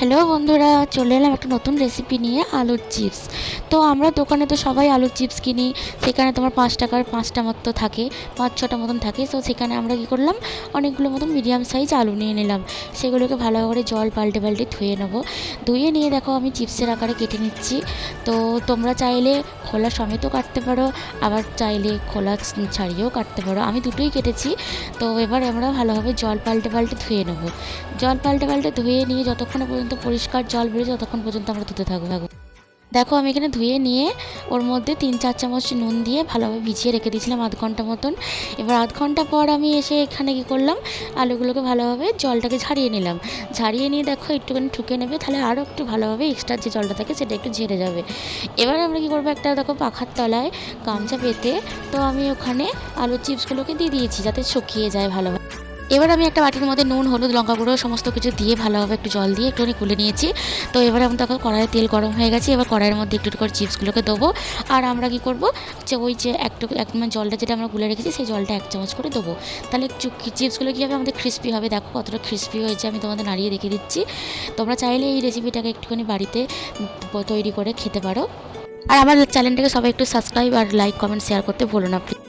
Hello বন্ধুরা, চলে এলাম একটা নতুন রেসিপি নিয়ে, আলুর চিপস তো আমরা দোকানে তো সবাই আলুর চিপস কিনি, সেখানে তোমার পাঁচ টাকার পাঁচটা মতো থাকে, পাঁচ ছটা মতন থাকে, তো সেখানে আমরা কী করলাম, অনেকগুলো মতন মিডিয়াম সাইজ আলু নিয়ে নিলাম। সেগুলোকে ভালো করে জল পাল্টে পাল্টে ধুয়ে নেব। ধুয়ে নিয়ে দেখো আমি চিপসের আকারে কেটে নিচ্ছি। তো তোমরা চাইলে খোলা সমেতও কাটতে পারো, আবার চাইলে খোলা ছাড়িয়েও কাটতে পারো। আমি দুটোই কেটেছি, তো এবার আমরা ভালোভাবে জল পাল্টে পাল্টে ধুয়ে নেব। জল পাল্টে পাল্টে ধুয়ে নিয়ে যতক্ষণ পর্যন্ত পরিষ্কার জল বেরোয় ততক্ষণ পর্যন্ত আমরা ধুতে থাকব দেখো, আমি এখানে ধুয়ে নিয়ে ওর মধ্যে তিন চার চামচ নুন দিয়ে ভালোভাবে ভিজিয়ে রেখে দিয়েছিলাম আধ ঘণ্টা মতন। এবার আধ ঘণ্টা পর আমি এসে এখানে কী করলাম, আলুগুলোকে ভালোভাবে জলটাকে ঝাড়িয়ে নিলাম। ঝাড়িয়ে নিয়ে দেখো, একটুখানি ঠুকে নেবে, তাহলে আরও একটু ভালোভাবে এক্সট্রা যে জলটা থাকে সেটা একটু ঝেড়ে যাবে। এবার আমরা কী করব, একটা দেখো পাখার তলায় গামছা পেতে, তো আমি ওখানে আলুর চিপসগুলোকে দিয়ে দিয়েছি, যাতে শুকিয়ে যায় ভালোভাবে। এবার আমি একটা বাটির মধ্যে নুন, হলুদ, লঙ্কা গুঁড়ো সমস্ত কিছু দিয়ে ভালোভাবে একটু জল দিয়ে একটুখানি গুলে নিয়েছি। তো এবার আমি দেখো কড়াইয়ে তেল গরম হয়ে গেছে, এবার কড়াইয়ের মধ্যে একটু একটু করে চিপসগুলোকে দেবো। আর আমরা কি করব? যে ওই যে একটু এক মানে জলটা যেটা আমরা গুলে রেখেছি, সেই জলটা এক চামচ করে দেবো। তাহলে চিপসগুলো কী হবে আমাদের ক্রিস্পি হবে দেখো, কতটা ক্রিস্পি হয়েছে আমি তোমাদের নাড়িয়ে রেখে দিচ্ছি। তোমরা চাইলে এই রেসিপিটাকে একটুখানি বাড়িতে তৈরি করে খেতে পারো। আর আমার চ্যানেলটাকে সবাই একটু সাবস্ক্রাইব আর লাইক কমেন্ট শেয়ার করতে ভুলো না প্লিজ